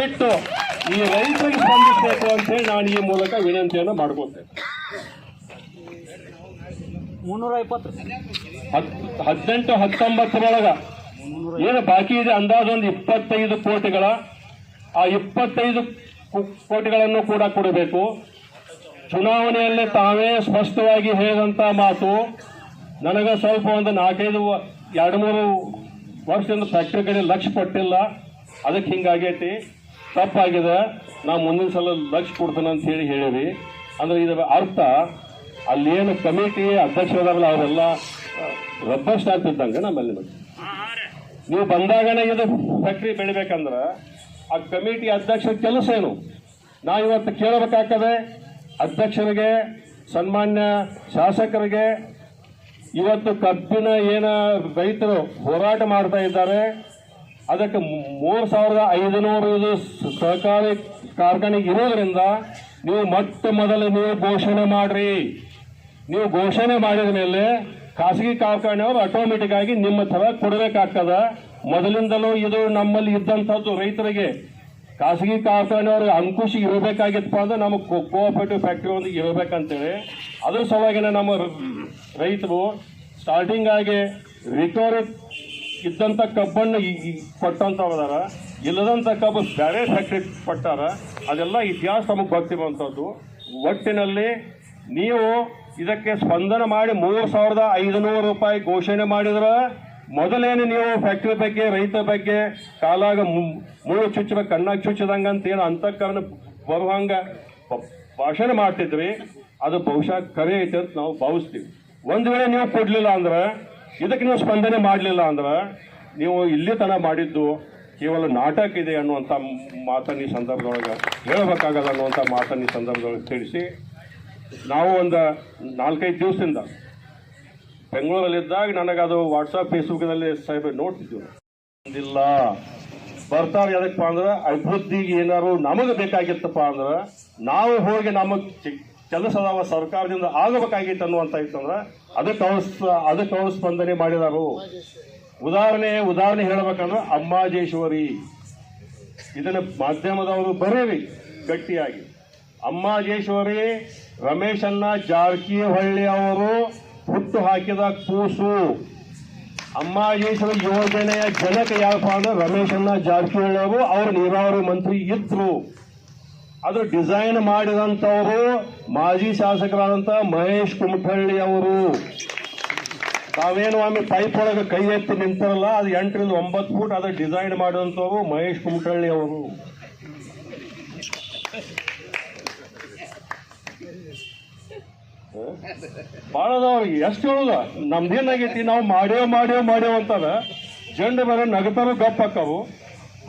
ಬಿಟ್ಟು ಈ ರೈತರಿಗೆ ಸ್ಪಂದಿಸಬೇಕು ಅಂತ ಹೇಳಿ ನಾನು ಈ ಮೂಲಕ ವಿನಂತಿಯನ್ನು ಮಾಡ್ಕೊತೇನೆ. ಮುನ್ನೂರ ಇಪ್ಪತ್ತು ಹದಿನೆಂಟು ಹತ್ತೊಂಬತ್ತರೊಳಗ ಏನು ಬಾಕಿ ಇದೆ? ಅಂದಾಜು ಒಂದು ಇಪ್ಪತ್ತೈದು ಕೋಟಿಗಳ ಆ ಇಪ್ಪತ್ತೈದು ಕೋಟಿಗಳನ್ನು ಕೂಡ ಕೊಡಬೇಕು. ಚುನಾವಣೆಯಲ್ಲಿ ತಾವೇ ಸ್ಪಷ್ಟವಾಗಿ ಹೇಳಿದಂತ ಮಾತು ನನಗೆ ಸ್ವಲ್ಪ ಒಂದು ನಾಲ್ಕೈದು ಎರಡು ಮೂರು ವರ್ಷದಿಂದ ಫ್ಯಾಕ್ಟ್ರಿ ಕಡೆ ಲಕ್ಷ ಕೊಟ್ಟಿಲ್ಲ. ಅದಕ್ಕೆ ಹಿಂಗಾಗೈತಿ. ತಪ್ಪಾಗಿದೆ. ನಾವು ಮುಂದಿನ ಸಲ ಲಕ್ಷ ಕೊಡ್ತೇನೆ ಅಂತ ಹೇಳಿ ಹೇಳಿರಿ. ಅಂದ್ರೆ ಇದರ ಅರ್ಥ, ಅಲ್ಲೇನು ಕಮಿಟಿ ಅಧ್ಯಕ್ಷರದಾರಲ್ಲ ಅವರೆಲ್ಲ ರಬ್ಬರ್ ಆಗ್ತಿದ್ದಂಗೆ ನಮ್ಮಲ್ಲಿ ಮತ್ತೆ ನೀವು ಬಂದಾಗನೇ ಇದು ಫ್ಯಾಕ್ಟ್ರಿ ಬೆಳಿಬೇಕಂದ್ರೆ, ಆ ಕಮಿಟಿ ಅಧ್ಯಕ್ಷರ ಕೆಲಸ ಏನು? ನಾ ಇವತ್ತು ಕೇಳಬೇಕಾಗ್ತದೆ, ಅಧ್ಯಕ್ಷರಿಗೆ, ಸನ್ಮಾನ್ಯ ಶಾಸಕರಿಗೆ, ಇವತ್ತು ಕಬ್ಬಿನ ಏನ ರೈತರು ಹೋರಾಟ ಮಾಡ್ತಾ ಇದ್ದಾರೆ ಅದಕ್ಕೆ ಮೂರು ಸಾವಿರದ ಐದುನೂರು ಸಹಕಾರಿ ಕಾರ್ಖಾನೆ ಇರೋದ್ರಿಂದ ನೀವು ಮೊಟ್ಟ ಮೊದಲು ನೀವು ಘೋಷಣೆ ಮಾಡ್ರಿ. ನೀವು ಘೋಷಣೆ ಮಾಡಿದ ಮೇಲೆ ಖಾಸಗಿ ಕಾರ್ಖಾನೆಯವರು ಆಟೋಮೆಟಿಕ್ ಆಗಿ ನಿಮ್ಮ ಥರ ಕೊಡಬೇಕಾಗ್ತದ. ಮೊದಲಿಂದಲೂ ಇದು ನಮ್ಮಲ್ಲಿ ಇದ್ದಂಥದ್ದು ರೈತರಿಗೆ. ಖಾಸಗಿ ಕಾರ್ಖಾನೆಯವರು ಅಂಕುಶ ಇರಬೇಕಾಗಿತ್ತಪ್ಪ ಅಂದ್ರೆ ನಮ್ಮ ಕೋಆಪರೇಟಿವ್ ಫ್ಯಾಕ್ಟ್ರಿ ಒಂದು ಇರಬೇಕಂತೇಳಿ. ಅದ್ರ ಸಲುವಾಗಿನ ನಮ್ಮ ರೈತರು ಸ್ಟಾರ್ಟಿಂಗ್ ಆಗಿ ರಿಕವರಿ ಇದ್ದಂಥ ಕಬ್ಬನ್ನು ಈ- ಇಲ್ಲದಂತ ಇಲ್ಲದಂಥ ಕಬ್ಬು ಬೇರೆ ಫ್ಯಾಕ್ಟ್ರಿ ಕೊಟ್ಟಾರ. ಅದೆಲ್ಲ ಇತಿಹಾಸ ನಮಗೆ ಗೊತ್ತಿರುವಂಥದ್ದು ಒಟ್ಟಿನಲ್ಲಿ ನೀವು ಇದಕ್ಕೆ ಸ್ಪಂದನ ಮಾಡಿ ಮೂರು ಸಾವಿರದ ಐದುನೂರು ರೂಪಾಯಿ ಘೋಷಣೆ ಮಾಡಿದ್ರೆ ಮೊದಲೇನು ನೀವು ಫ್ಯಾಕ್ಟ್ರಿ ಬಗ್ಗೆ, ರೈತ ಬಗ್ಗೆ ಕಾಲಾಗ ಮು- ಮುಳ್ಳು ಚುಚ್ಚಬೇಕು ಕಣ್ಣಾಗ ಚುಚ್ಚದಂಗ ಅಂತ ಏನು ಅಂತಃಕರಣ ಬರುವಂಗ ಭಾಷಣ ಮಾಡ್ತಿದ್ವಿ. ಅದು ಬಹುಶಃ ಕರೆ ಐತೆ ಅಂತ ನಾವು ಭಾವಿಸ್ತೀವಿ. ಒಂದು ವೇಳೆ ನೀವು ಕೊಡಲಿಲ್ಲ ಅಂದ್ರೆ ಇದಕ್ಕೆ ನೀವು ಸ್ಪಂದನೆ ಮಾಡಲಿಲ್ಲ ಅಂದ್ರೆ ನೀವು ಇಲ್ಲಿ ತನ ಮಾಡಿದ್ದು ಕೇವಲ ನಾಟಕ ಇದೆ ಅನ್ನುವಂಥ ಮಾತನ್ನ ಈ ಸಂದರ್ಭದೊಳಗೆ ಹೇಳಬೇಕಾಗಲ್ಲ ಅನ್ನುವಂಥ ಮಾತನ್ನ ಈ ಸಂದರ್ಭದೊಳಗೆ ತಿಳಿಸಿ. ನಾವು ಒಂದು ನಾಲ್ಕೈದು ದಿವಸದಿಂದ ಬೆಂಗಳೂರಲ್ಲಿದ್ದಾಗ ನನಗೆ ಅದು ವಾಟ್ಸಪ್ ಫೇಸ್ಬುಕ್ನಲ್ಲಿ ಸಾಹೇಬ್ ನೋಡ್ತಿದ್ವಿ. ಇಲ್ಲ ಬರ್ತಾರೆ ಯಾಕಪ್ಪ ಅಂದ್ರೆ ಅಭಿವೃದ್ಧಿಗೆ ಏನಾರು ನಮಗೆ ಬೇಕಾಗಿತ್ತಪ್ಪ ಅಂದ್ರೆ, ನಾವು ಹೋಗಿ ನಮಗೆ ಕೆಲಸ ಸರ್ಕಾರದಿಂದ ಆಗಬೇಕಾಗಿತ್ತು ಅನ್ನುವಂತ ಇತ್ತಂದ್ರೆ ಅದಕ್ಕೆ ಅವರು ಅದಕ್ಕೆ ಅವ್ರು ಸ್ಪಂದನೆ ಮಾಡಿದಾರು ಉದಾಹರಣೆ ಉದಾಹರಣೆ ಹೇಳಬೇಕಂದ್ರೆ ಅಮ್ಮಾಜೇಶ್ವರಿ. ಇದನ್ನ ಮಾಧ್ಯಮದವರು ಬರೀರಿ ಗಟ್ಟಿಯಾಗಿ. ಅಮ್ಮಾಜೇಶ್ವರಿ ರಮೇಶನ್ನ ಜಾರಕಿಹೊಳ್ಳಿ ಅವರು ಹುಟ್ಟು ಹಾಕಿದ ಕೂಸು. ಅಮ್ಮಾಜೇಶ್ವರಿ ಯೋಜನೆಯ ಜನಕ ಯಾರಪ್ಪ ಅಂದ್ರೆ ರಮೇಶನ್ನ ಜಾರಕಿಹೊಳ್ಳಿ ಅವರು ಅವರು ನೀರಾವರಿ ಮಂತ್ರಿ ಇದ್ರು. ಅದು ಡಿಸೈನ್ ಮಾಡಿದಂಥವರು ಮಾಜಿ ಶಾಸಕರಾದಂಥ ಮಹೇಶ್ ಕುಮಠಳ್ಳಿ ಅವರು. ತಾವೇನು ಆಮೇಲೆ ಪೈಪ್ ಒಳಗೆ ಕೈ ಎತ್ತಿ ನಿಂತಾರಲ್ಲ, ಅದು ಎಂಟರಿಂದ ಒಂಬತ್ತು ಫೂಟ್ ಅದು ಡಿಸೈನ್ ಮಾಡಿದಂಥವ್ರು ಮಹೇಶ್ ಕುಮಠಳ್ಳಿ ಅವರು. ಭಾಳ ಅದಾವ್ರಿ ಎಷ್ಟು ಹೇಳುದ? ನಮ್ದೇನಾಗೈತಿ, ನಾವು ಮಾಡ್ಯೋ ಮಾಡ್ಯೋ ಮಾಡ್ಯೋ ಅಂತಾರ. ಜಂಡ ಬೇರೆ ನಗತಾರು ಗಪ್ ಹಾಕಾವು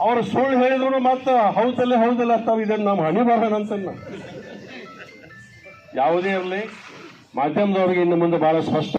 ಅವ್ರು ಸುಳ್ಳು ಹೇಳಿದ್ರು ಮತ್ತೆ ಹೌದಲ್ಲೇ ಹೌದಲ್ಲ ಅಂತ ಇದನ್ನ ನಮ್ಮ ಹಣಿ ಬರೋಣಂತ ಯಾವುದೇ ಇರಲಿ, ಮಾಧ್ಯಮದವ್ರಿಗೆ ಇನ್ನು ಮುಂದೆ ಬಹಳ ಸ್ಪಷ್ಟ